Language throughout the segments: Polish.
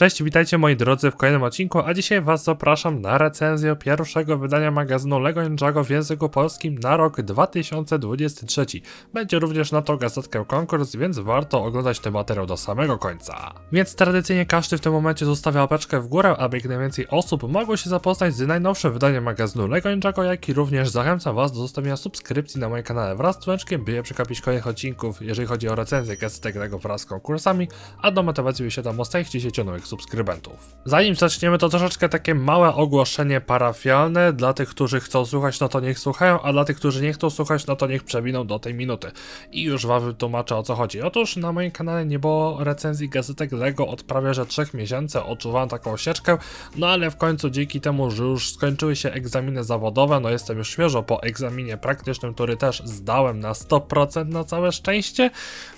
Cześć, witajcie moi drodzy w kolejnym odcinku, a dzisiaj was zapraszam na recenzję pierwszego wydania magazynu LEGO Ninjago w języku polskim na rok 2023. Będzie również na to gazetkę konkurs, więc warto oglądać ten materiał do samego końca. Więc tradycyjnie każdy w tym momencie zostawia łapeczkę w górę, aby jak najwięcej osób mogło się zapoznać z najnowszym wydaniem magazynu LEGO Ninjago, jak i również zachęcam was do zostawienia subskrypcji na moim kanale wraz z dzwoneczkiem, by je przegapić kolejnych odcinków, jeżeli chodzi o recenzję gazetek LEGO wraz z konkursami, a do motywacji wysiadam ostatnich 10 nowych subskrybentów. Zanim zaczniemy, to troszeczkę takie małe ogłoszenie parafialne. Dla tych, którzy chcą słuchać, no to niech słuchają, a dla tych, którzy nie chcą słuchać, no to niech przewiną do tej minuty. I już wam wytłumaczę o co chodzi. Otóż na moim kanale nie było recenzji gazetek LEGO od prawie że 3 miesięcy, odczuwałem taką sieczkę, no ale w końcu dzięki temu, że już skończyły się egzaminy zawodowe, no jestem już świeżo po egzaminie praktycznym, który też zdałem na 100% na całe szczęście,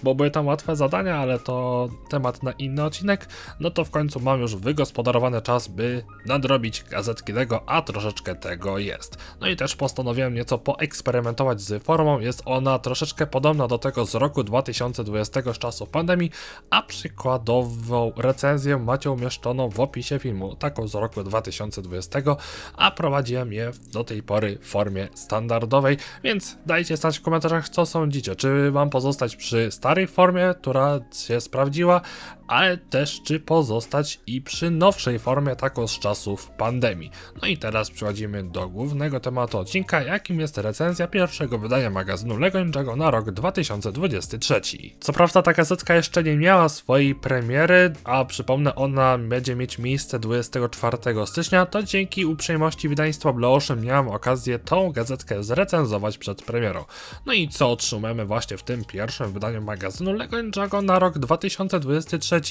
bo były tam łatwe zadania, ale to temat na inny odcinek, no to w końcu mam już wygospodarowany czas, by nadrobić gazetki Lego, a troszeczkę tego jest. No i też postanowiłem nieco poeksperymentować z formą, jest ona troszeczkę podobna do tego z roku 2020 z czasu pandemii, a przykładową recenzję macie umieszczoną w opisie filmu, taką z roku 2020, a prowadziłem je do tej pory w formie standardowej, więc dajcie znać w komentarzach co sądzicie, czy mam pozostać przy starej formie, która się sprawdziła, ale też czy pozostać i przy nowszej formie, taką z czasów pandemii. No i teraz przechodzimy do głównego tematu odcinka, jakim jest recenzja pierwszego wydania magazynu LEGO Ninjago na rok 2023. Co prawda ta gazetka jeszcze nie miała swojej premiery, a przypomnę ona będzie mieć miejsce 24 stycznia, to dzięki uprzejmości wydawnictwa Blue Ocean miałem okazję tą gazetkę zrecenzować przed premierą. No i co otrzymujemy właśnie w tym pierwszym wydaniu magazynu LEGO Ninjago na rok 2023?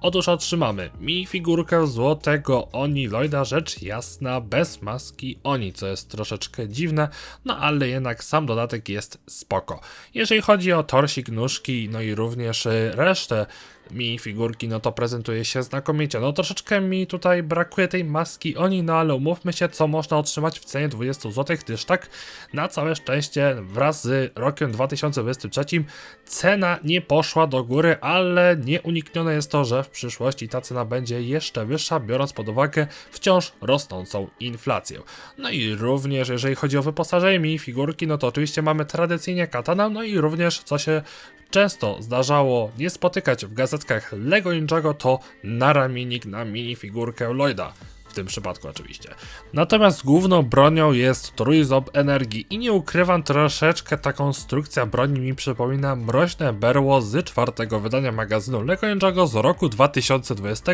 Otóż otrzymamy minifigurkę złotego Oni Lloyda, rzecz jasna, bez maski Oni, co jest troszeczkę dziwne, no ale jednak sam dodatek jest spoko. Jeżeli chodzi o torsik, nóżki, no i również y, resztę minifigurki, no to prezentuje się znakomicie. No troszeczkę mi tutaj brakuje tej maski Oni, no ale umówmy się, co można otrzymać w cenie 20 zł, gdyż tak na całe szczęście wraz z rokiem 2023 cena nie poszła do góry, ale nieuniknione jest to, że w przyszłości ta cena będzie jeszcze wyższa, biorąc pod uwagę wciąż rosnącą inflację. No i również jeżeli chodzi o wyposażenie minifigurki, no to oczywiście mamy tradycyjnie katana, no i również co się często zdarzało nie spotykać w gazetkach Lego Ninjago to naramiennik na minifigurkę Lloyda. Tym przypadku oczywiście. Natomiast główną bronią jest trójząb energii i nie ukrywam troszeczkę ta konstrukcja broni mi przypomina mroźne berło z czwartego wydania magazynu Ninjago z roku 2020,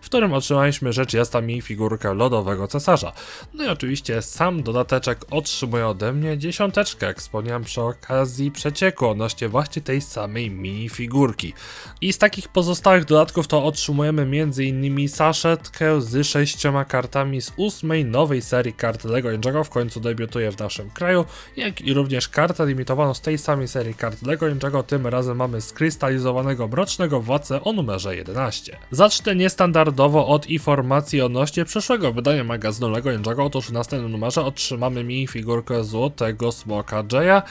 w którym otrzymaliśmy rzecz jasna minifigurkę lodowego cesarza. No i oczywiście sam dodateczek otrzymuje ode mnie dziesiąteczkę, jak wspomniałem przy okazji przecieku odnośnie właśnie tej samej minifigurki. I z takich pozostałych dodatków to otrzymujemy m.in. saszetkę z sześcioma kartami z ósmej nowej serii kart LEGO Ninjago, w końcu debiutuje w naszym kraju, jak i również kartę limitowaną z tej samej serii kart LEGO Ninjago, tym razem mamy skrystalizowanego mrocznego władcę o numerze 11. Zacznę niestandardowo od informacji odnośnie przyszłego wydania magazynu LEGO Ninjago, otóż w następnym numerze otrzymamy minifigurkę złotego smoka Jaya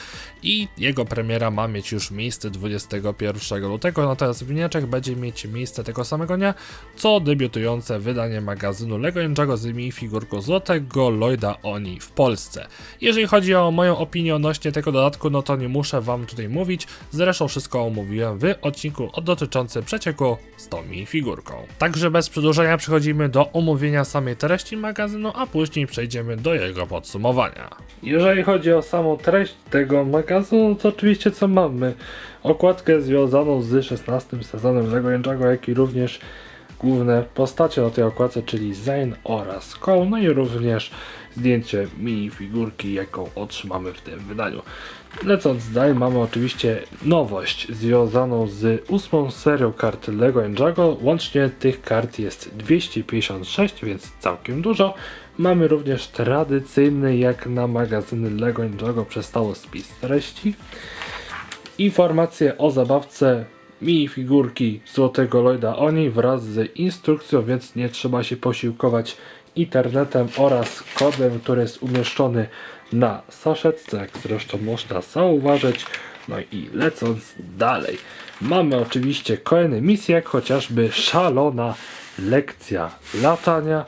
i jego premiera ma mieć już miejsce 21 lutego, natomiast winieczek będzie mieć miejsce tego samego dnia, co debiutujące wydanie magazynu LEGO Ninjago z minifigurką złotego Lloyda Oni w Polsce. Jeżeli chodzi o moją opinię odnośnie tego dodatku, no to nie muszę wam tutaj mówić, zresztą wszystko omówiłem w odcinku dotyczącym przecieku z tą minifigurką. Także bez przedłużenia przechodzimy do omówienia samej treści magazynu, a później przejdziemy do jego podsumowania. Jeżeli chodzi o samą treść tego magazynu, to oczywiście co mamy? Okładkę związaną z 16 sezonem Lego Ninjago, jak i również główne postacie na tej okładce, czyli Zane oraz Cole, no i również zdjęcie minifigurki, jaką otrzymamy w tym wydaniu. Lecąc dalej, mamy oczywiście nowość związaną z ósmą serią kart Lego Ninjago. Łącznie tych kart jest 256, więc całkiem dużo. Mamy również tradycyjny, jak na magazyny Lego Ninjago, przestało spis treści. Informacje o zabawce minifigurki Złotego Lloyda Oni wraz z instrukcją, więc nie trzeba się posiłkować internetem oraz kodem, który jest umieszczony na saszetce, jak zresztą można zauważyć. No i lecąc dalej, mamy oczywiście kolejne misje, jak chociażby szalona lekcja latania.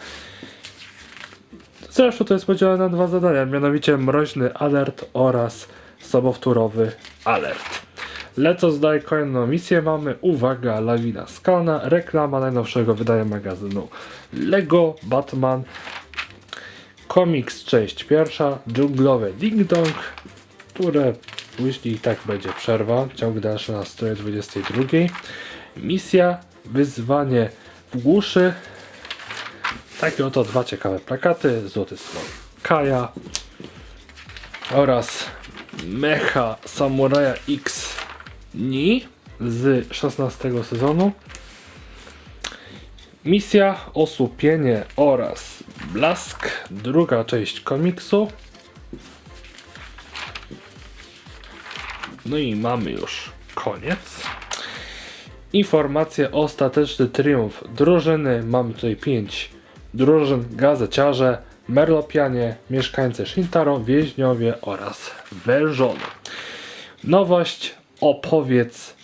Zresztą to jest podzielone na dwa zadania, mianowicie mroźny alert oraz sobowtórowy alert. Lecąc dalej kolejną misję mamy, uwaga, lawina skalna, reklama najnowszego wydania magazynu Lego Batman, komiks część pierwsza, dżunglowe Ding Dong, które później i tak będzie przerwa, ciąg dalszy na stronie 22. Misja, wyzwanie w głuszy, takie oto dwa ciekawe plakaty, Złoty Slon Kaja oraz Mecha Samuraja X Ni z 16 sezonu. Misja, osłupienie oraz blask, druga część komiksu. No i mamy już koniec. Informacje ostateczny triumf drużyny. Mamy tutaj 5 drużyn, gazeciarze, merlopianie, mieszkańcy Shintaro, więźniowie oraz wężony. Nowość, opowiedz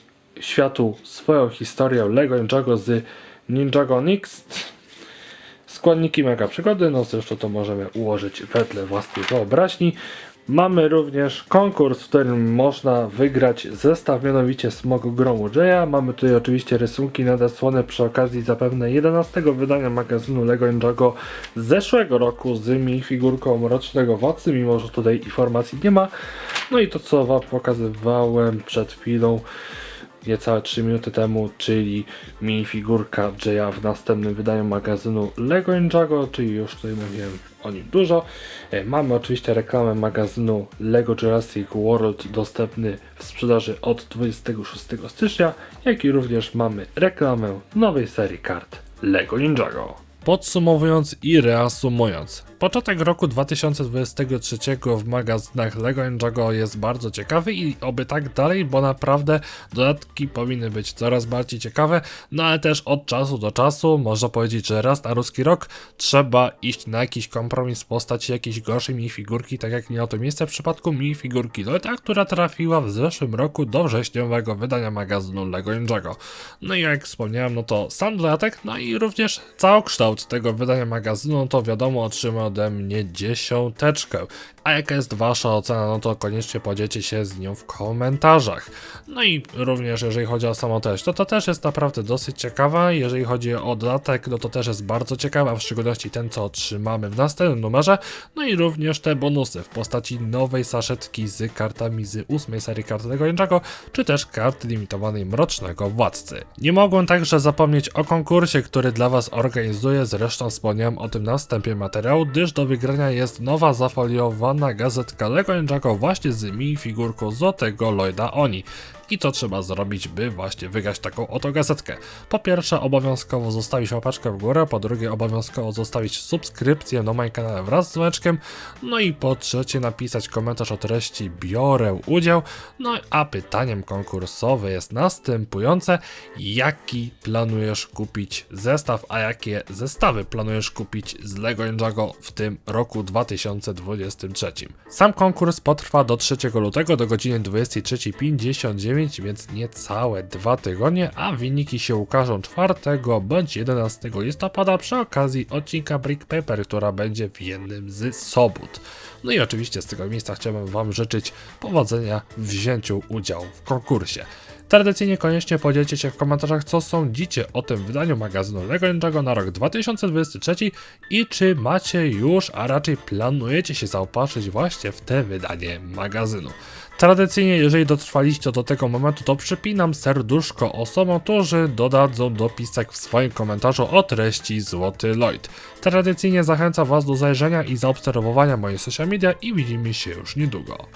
światu swoją historię Lego Ninjago z Ninjago Next. Składniki mega przygody, no zresztą to możemy ułożyć wedle własnej wyobraźni. Mamy również konkurs, w którym można wygrać zestaw, mianowicie Smogu Gromu Jaya. Mamy tutaj oczywiście rysunki nadesłane przy okazji zapewne 11 wydania magazynu Lego Ninjago zeszłego roku z minifigurką Mrocznego Władcy, mimo że tutaj informacji nie ma. No i to co wam pokazywałem przed chwilą, niecałe 3 minuty temu, czyli minifigurka Jaya w następnym wydaniu magazynu Lego Ninjago, czyli już tutaj mówiłem o nim dużo. E, Mamy oczywiście reklamę magazynu Lego Jurassic World dostępny w sprzedaży od 26 stycznia, jak i również mamy reklamę nowej serii kart Lego Ninjago. Podsumowując i reasumując, początek roku 2023 w magazynach Lego Ninjago jest bardzo ciekawy i oby tak dalej, bo naprawdę dodatki powinny być coraz bardziej ciekawe, no ale też od czasu do czasu, można powiedzieć, że raz na ruski rok trzeba iść na jakiś kompromis w postaci jakiejś gorszej minifigurki, tak jak miało to miejsce w przypadku minifigurki Lota, która trafiła w zeszłym roku do wrześniowego wydania magazynu Lego Ninjago. No i jak wspomniałem, no to sam dodatek, no i również całokształt tego wydania magazynu, no to wiadomo otrzyma ode mnie dziesiąteczkę. A jaka jest wasza ocena, no to koniecznie podzielcie się z nią w komentarzach. No i również jeżeli chodzi o samą treść, to to też jest naprawdę dosyć ciekawa. Jeżeli chodzi o dodatek, no to też jest bardzo ciekawa, w szczególności ten, co otrzymamy w następnym numerze. No i również te bonusy w postaci nowej saszetki z kartami z ósmej serii kart tego czy też karty limitowanej Mrocznego Władcy. Nie mogłem także zapomnieć o konkursie, który dla was organizuję, zresztą wspomniałem o tym na wstępie materiału, gdyż do wygrania jest nowa zafoliowana gazetka Lego Ninjago właśnie z minifigurką złotego Lloyda Oni. I co trzeba zrobić, by właśnie wygrać taką oto gazetkę? Po pierwsze, obowiązkowo zostawić łapaczkę w górę, po drugie, obowiązkowo zostawić subskrypcję na moim kanale wraz z dzwoneczkiem, no i po trzecie, napisać komentarz o treści biorę udział, no a pytaniem konkursowe jest następujące, jaki planujesz kupić zestaw, a jakie zestawy planujesz kupić z Lego Ninjago w tym roku 2023? Sam konkurs potrwa do 3 lutego do godziny 23.59, więc niecałe dwa tygodnie, a wyniki się ukażą 4 bądź 11 listopada przy okazji odcinka Brick Paper, która będzie w jednym z sobot. No i oczywiście z tego miejsca chciałbym Wam życzyć powodzenia w wzięciu udziału w konkursie. Tradycyjnie koniecznie podzielcie się w komentarzach, co sądzicie o tym wydaniu magazynu Lego Ninjago na rok 2023 i czy macie już, a raczej planujecie się zaopatrzyć właśnie w te wydanie magazynu. Tradycyjnie, jeżeli dotrwaliście do tego momentu, to przypinam serduszko osobom, którzy dodadzą dopisek w swoim komentarzu o treści Złoty Lloyd. Tradycyjnie zachęcam Was do zajrzenia i zaobserwowania mojej social media i widzimy się już niedługo.